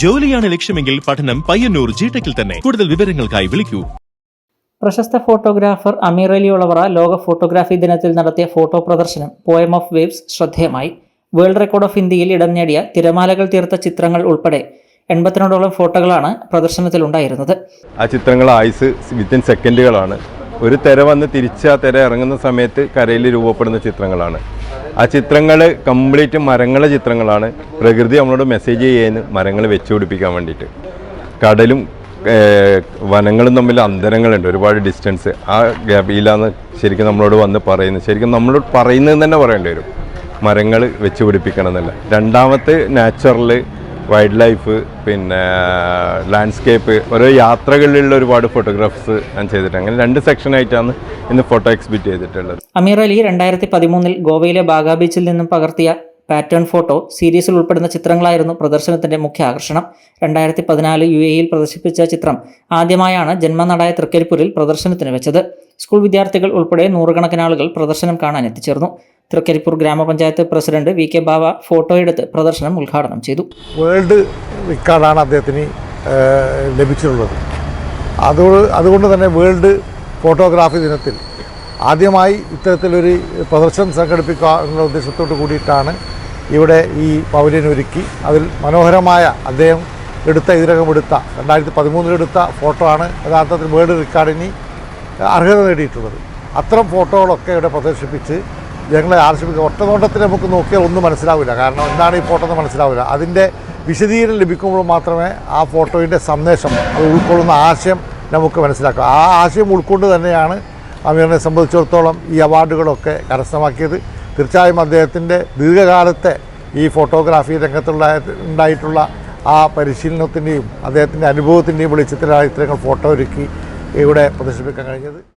ജോലിയാണ് ലക്ഷ്യമെങ്കിൽ പഠനം പയ്യന്നൂർ ജിടെക്കിൽ തന്നെ. കൂടുതൽ വിവരങ്ങൾക്കായി വിളിക്കൂ. പ്രശസ്ത ഫോട്ടോഗ്രാഫർ അമീർ അലി ഒളവറ ലോക ഫോട്ടോഗ്രാഫി ദിനത്തിൽ നടത്തിയ ഫോട്ടോ പ്രദർശനം പോയം ഓഫ് വേവ്സ് ശ്രദ്ധേയമായി. വേൾഡ് റെക്കോർഡ് ഓഫ് ഇന്ത്യയിൽ ഇടം നേടിയ തിരമാലകൾ തീർത്ത ചിത്രങ്ങൾ ഉൾപ്പെടെ എൺപത്തിരണ്ടോളം ഫോട്ടോകളാണ് പ്രദർശനത്തിൽ ഉണ്ടായിരുന്നത്. ആ ചിത്രങ്ങൾ ആയുസ് വിത്തിൻ സെക്കൻഡുകളാണ് ഒരു തിര വന്ന് തിരിച്ച് ആ തിര ഇറങ്ങുന്ന സമയത്ത് കരയിൽ രൂപപ്പെടുന്ന ചിത്രങ്ങളാണ്. ആ ചിത്രങ്ങൾ കംപ്ലീറ്റ് മരങ്ങളെ ചിത്രങ്ങളാണ്. പ്രകൃതി നമ്മളോട് മെസ്സേജ് ചെയ്യാൻ മരങ്ങൾ വെച്ചു പിടിപ്പിക്കാൻ വേണ്ടിയിട്ട്. കടലും വനങ്ങളും തമ്മിൽ അന്തരങ്ങളുണ്ട്. ഒരുപാട് ഡിസ്റ്റൻസ് ആ ഗ്യാപ്പിലാന്ന് ശരിക്കും നമ്മളോട് വന്ന് പറയുന്നത് ശരിക്കും നമ്മളോട് പറയുന്നത് തന്നെ പറയേണ്ടി വരും. മരങ്ങൾ വെച്ച് പിടിപ്പിക്കണം എന്നല്ല. രണ്ടാമത്തെ നാച്ചുറൽ വൈൽഡ് ലൈഫ് പിന്നെ ലാൻഡ്സ്കേപ്പ് ഓരോ യാത്രകളിലുള്ള ഒരുപാട് ഫോട്ടോഗ്രാഫ്സ് ഞാൻ ചെയ്തിട്ടുണ്ട്. അങ്ങനെ രണ്ട് സെക്ഷനായിട്ടാണ് ഇന്ന് ഫോട്ടോ എക്സിബിറ്റ് ചെയ്തിട്ടുള്ളത്. അമീർ അലി രണ്ടായിരത്തി പതിമൂന്നിൽ ഗോവയിലെ ബാഗാ ബീച്ചിൽ നിന്നും പകർത്തിയ പാറ്റേൺ ഫോട്ടോ സീരീസിൽ ഉൾപ്പെടുന്ന ചിത്രങ്ങളായിരുന്നു പ്രദർശനത്തിന്റെ മുഖ്യ ആകർഷണം. രണ്ടായിരത്തി പതിനാല് യു എയിൽ പ്രദർശിപ്പിച്ച ചിത്രം ആദ്യമായാണ് ജന്മനാടായ തൃക്കരിപ്പൂരിൽ പ്രദർശനത്തിന് വെച്ചത്. സ്കൂൾ വിദ്യാർത്ഥികൾ ഉൾപ്പെടെ നൂറുകണക്കിനാളുകൾ പ്രദർശനം കാണാൻ എത്തിച്ചേർന്നു. തൃക്കരിപ്പൂർ ഗ്രാമപഞ്ചായത്ത് പ്രസിഡന്റ് വി കെ ബാവ ഫോട്ടോയെടുത്ത് പ്രദർശനം ഉദ്ഘാടനം ചെയ്തു. വേൾഡ് റെക്കോർഡാണ് അദ്ദേഹത്തിന് ലഭിച്ചിട്ടുള്ളത്. അതുകൊണ്ട് അതുകൊണ്ട് തന്നെ വേൾഡ് ഫോട്ടോഗ്രാഫി ദിനത്തിൽ ആദ്യമായി ഇത്തരത്തിലൊരു പ്രദർശനം സംഘടിപ്പിക്കുക എന്നുള്ള ഉദ്ദേശത്തോട് കൂടിയിട്ടാണ് ഇവിടെ ഈ പവലിയൻ ഒരുക്കി. അതിൽ മനോഹരമായ അദ്ദേഹം എടുത്ത ഇതിനകം എടുത്ത രണ്ടായിരത്തി പതിമൂന്നിലെടുത്ത ഫോട്ടോ ആണ് യഥാർത്ഥത്തിൽ വേൾഡ് റെക്കോർഡിന് അർഹത നേടിയിട്ടുള്ളത്. അത്തരം ഫോട്ടോകളൊക്കെ ഇവിടെ പ്രദർശിപ്പിച്ച് ജനങ്ങളെ ആകർഷിപ്പിക്കുക ഒറ്റനോട്ടത്തിൽ നമുക്ക് നോക്കിയാൽ ഒന്നും മനസ്സിലാവില്ല. കാരണം എന്താണ് ഈ ഫോട്ടോ എന്ന് മനസ്സിലാവില്ല. അതിന്റെ വിശദീകരണം ലഭിക്കുമ്പോൾ മാത്രമേ ആ ഫോട്ടോയുടെ സന്ദേശം അത് ഉൾക്കൊള്ളുന്ന ആശയം നമുക്ക് മനസ്സിലാക്കാം. ആ ആശയം ഉൾക്കൊണ്ട് തന്നെയാണ് അമീറിനെ സംബന്ധിച്ചിടത്തോളം ഈ അവാർഡുകളൊക്കെ കരസ്ഥമാക്കിയത്. തീർച്ചയായും അദ്ദേഹത്തിന്റെ ദീർഘകാലത്തെ ഈ ഫോട്ടോഗ്രാഫി രംഗത്തുള്ള ഉണ്ടായിട്ടുള്ള ആ പരിശീലനത്തിന്റെയും അദ്ദേഹത്തിന്റെ അനുഭവത്തിന്റെയും വെളിച്ചത്തിലാണ് ഇത്രയും ഫോട്ടോ ഒരുക്കി ഇവിടെ പ്രദർശിപ്പിക്കാൻ കഴിഞ്ഞത്.